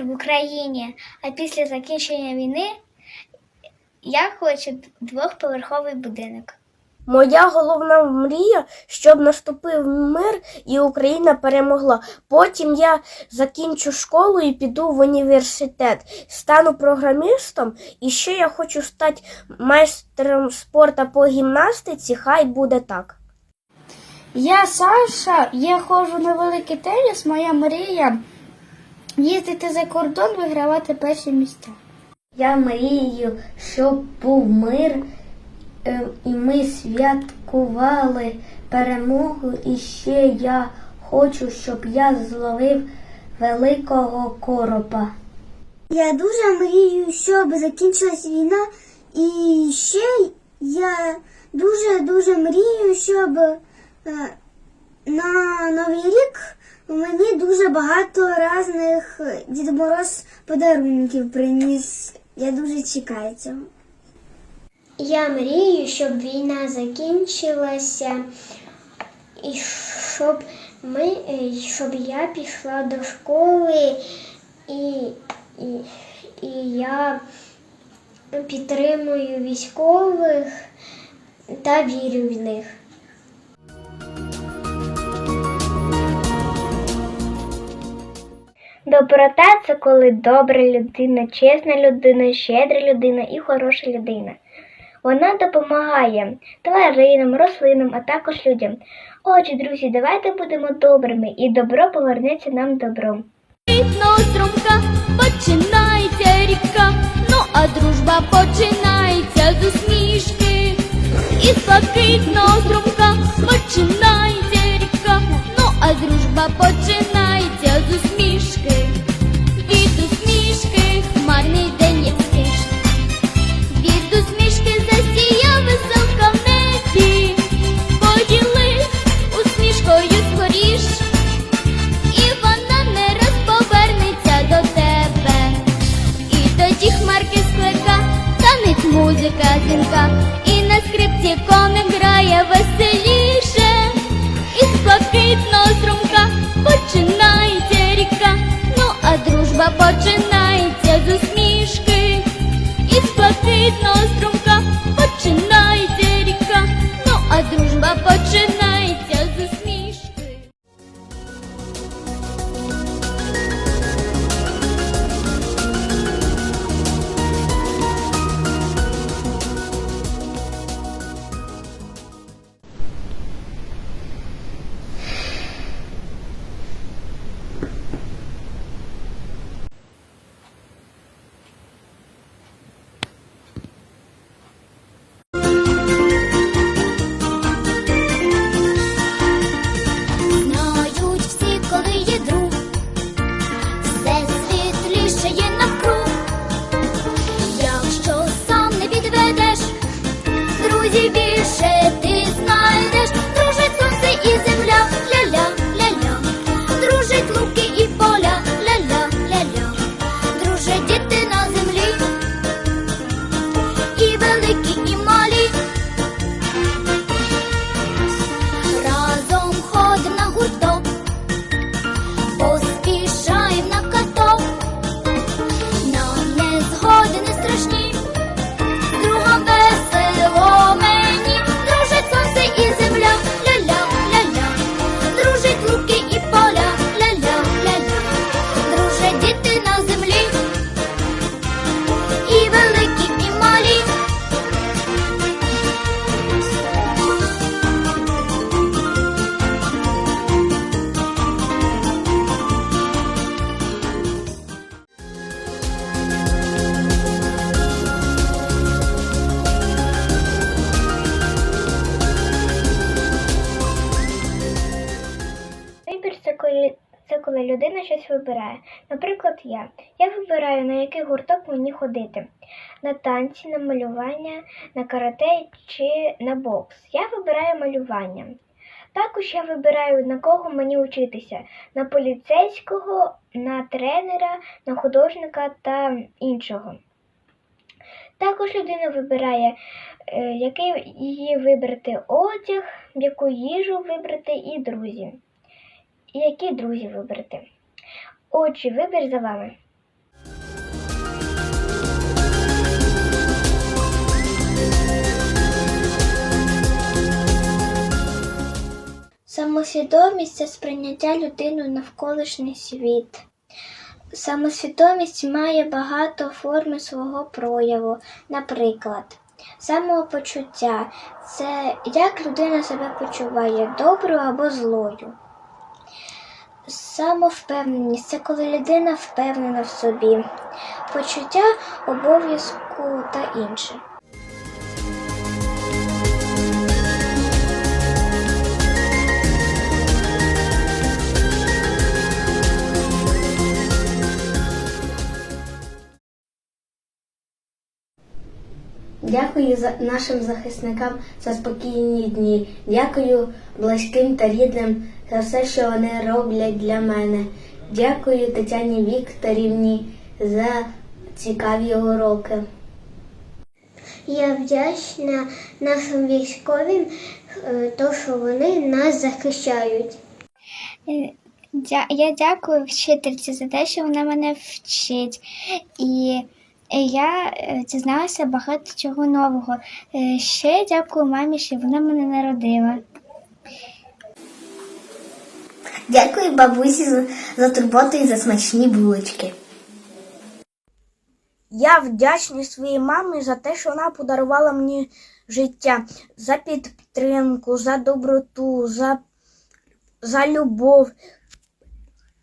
мир в Україні, а після закінчення війни я хочу двохповерховий будинок. Моя головна мрія, щоб наступив мир і Україна перемогла. Потім я закінчу школу і піду в університет, стану програмістом, і ще я хочу стати майстром спорту по гімнастиці, хай буде так. Я Саша, я ходжу на великий теніс, моя мрія їздити за кордон, вигравати перші місця. Я мрію, щоб був мир, е, і ми святкували перемогу. І ще я хочу, щоб я зловив великого коропа. Я дуже мрію, щоб закінчилась війна, і ще я дуже-дуже мрію, щоб е, на Новий рік мені дуже багато різних Дід Мороз подарунків приніс. Я дуже чекаю цього. Я мрію, щоб війна закінчилася і щоб ми, е, щоб я пішла до школи і, і, і я підтримую військових та вірю в них. Доброта це коли добра людина, чесна людина, щедра людина і хороша людина. Вона допомагає тваринам, рослинам, а також людям. Отже, друзі, давайте будемо добрими, і добро повернеться нам добром. Струмка починається ріка, ну а дружба починається з усмішки. Із блакитного струмка починається ріка, ну а дружба починається блакитного струмка. Починається ріка, ну а дружба починається це коли людина щось вибирає. Наприклад, я. Я вибираю, на який гурток мені ходити. На танці, на малювання, на карате чи на бокс. Я вибираю малювання. Також я вибираю, на кого мені вчитися: на поліцейського, на тренера, на художника та іншого. Також людина вибирає, е, який її вибрати одяг, яку їжу вибрати і друзі. І які друзі вибрати. Отже, вибір за вами. Самосвідомість це сприйняття людиною навколишній світ. Самосвідомість має багато форми свого прояву, наприклад, самопочуття це як людина себе почуває доброю або злою. Самовпевненість це коли людина впевнена в собі, почуття обов'язку та інше. Дякую за нашим захисникам за спокійні дні. Дякую близьким та рідним за все, що вони роблять для мене. Дякую Тетяні Вікторівні за цікаві уроки. Я вдячна нашим військовим, е, то, що вони нас захищають. Е, Я дякую вчительці за те, що вона мене вчить. І я е, дізналася багато чого нового. Ще дякую мамі, що вона мене народила. Дякую бабусі за, за турботу і за смачні булочки. Я вдячний своїй мамі за те, що вона подарувала мені життя, за підтримку, за доброту, за, за любов,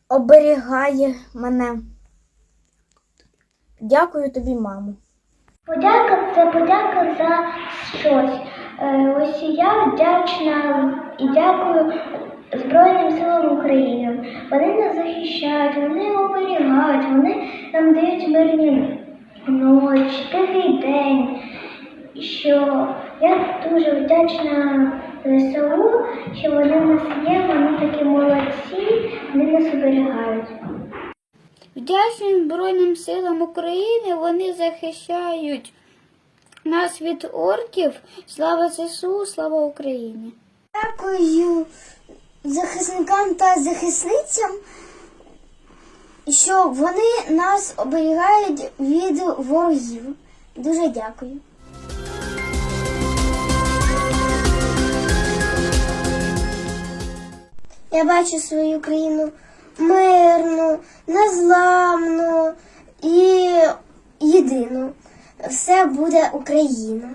оберігає мене. Дякую тобі, мамо. Подяка це подяка за щось. Е, Ось я вдячна і дякую Збройним силам України. Вони нас захищають, вони оберігають, вони нам дають мирні ночі, тихий день. Що я дуже вдячна ЗСУ, що вони в нас є, вони такі молодці, вони нас оберігають. Вдячним Збройним силам України вони захищають нас від орків. Слава ЗСУ, слава Україні! Дякую захисникам та захисницям, що вони нас оберігають від ворогів. Дуже дякую. Я бачу свою країну мирну, незламну і єдину. Все буде Україна.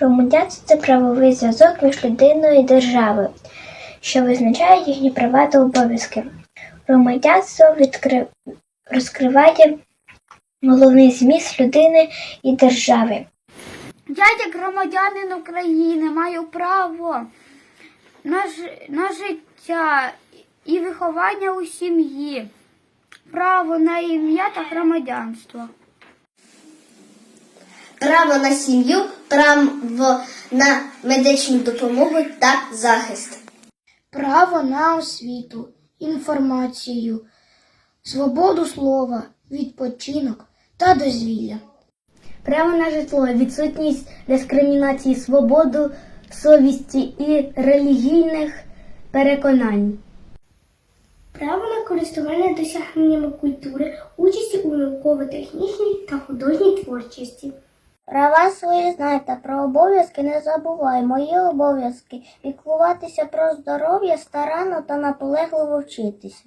Громадянство це правовий зв'язок між людиною і державою, що визначає їхні права та обов'язки. Громадянство відкри... розкриває головний зміст людини і держави. Я, як громадянин України, маю право на, ж... на життя і виховання у сім'ї, право на ім'я та громадянство. Право на сім'ю, право на медичну допомогу та захист. Право на освіту, інформацію, свободу слова, відпочинок та дозвілля. Право на житло, відсутність дискримінації, свободу совісті і релігійних переконань. Право на користування досягненнями культури, участі у науково-технічній та художній творчості. Права свої знайте, про обов'язки не забувай. Мої обов'язки піклуватися про здоров'я, старанно та наполегливо вчитися.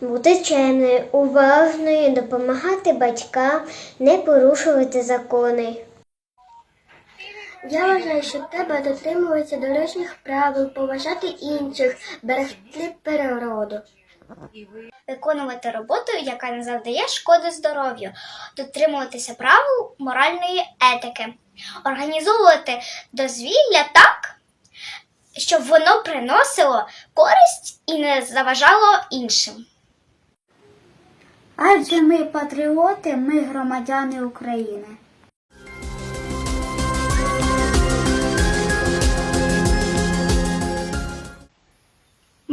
Бути чемною, уважною, допомагати батькам, не порушувати закони. Я вважаю, що треба дотримуватися дорожніх правил, поважати інших, берегти природу. Виконувати роботу, яка не завдає шкоди здоров'ю, дотримуватися правил моральної етики, організовувати дозвілля так, щоб воно приносило користь і не заважало іншим. Адже ми патріоти, ми громадяни України.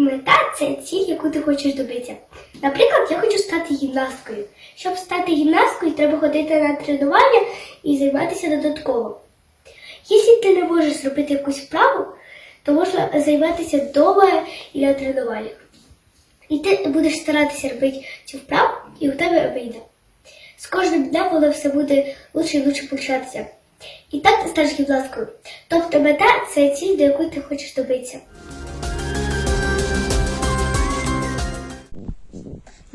Мета це цілі яку ти хочеш добитися. Наприклад, я хочу стати гімнасткою. Щоб стати гімнасткою, треба ходити на тренування і займатися додатково. Якщо ти не можеш зробити якусь вправу, то можна займатися вдома і на тренуваннях. І ти будеш старатися робити цю вправу, і у тебе вийде. З кожним днем воно все буде лучше і лучше получатися. І так ти станеш гімнасткою. Тобто мета це ціль, до якої ти хочеш добитися.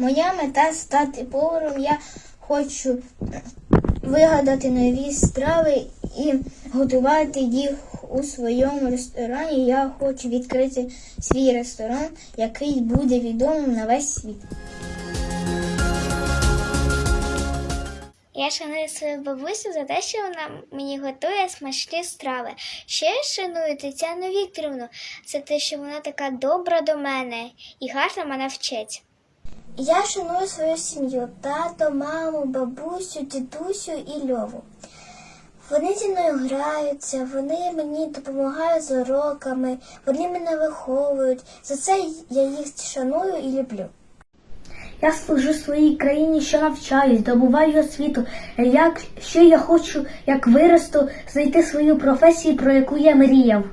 Моя мета стати поваром. Я хочу вигадати нові страви і готувати їх у своєму ресторані. Я хочу відкрити свій ресторан, який буде відомим на весь світ. Я шаную свою бабусю за те, що вона мені готує смачні страви. Ще я шаную Тетяну Вікторівну за те, що вона така добра до мене і гарно мене вчить. Я шаную свою сім'ю, тато, маму, бабусю, дідусю і льову. Вони зі мною граються, вони мені допомагають з уроками, вони мене виховують. За це я їх шаную і люблю. Я служу своїй країні, що навчаюсь, добуваю освіту. Як, що я хочу, як виросту, знайти свою професію, про яку я мріяв.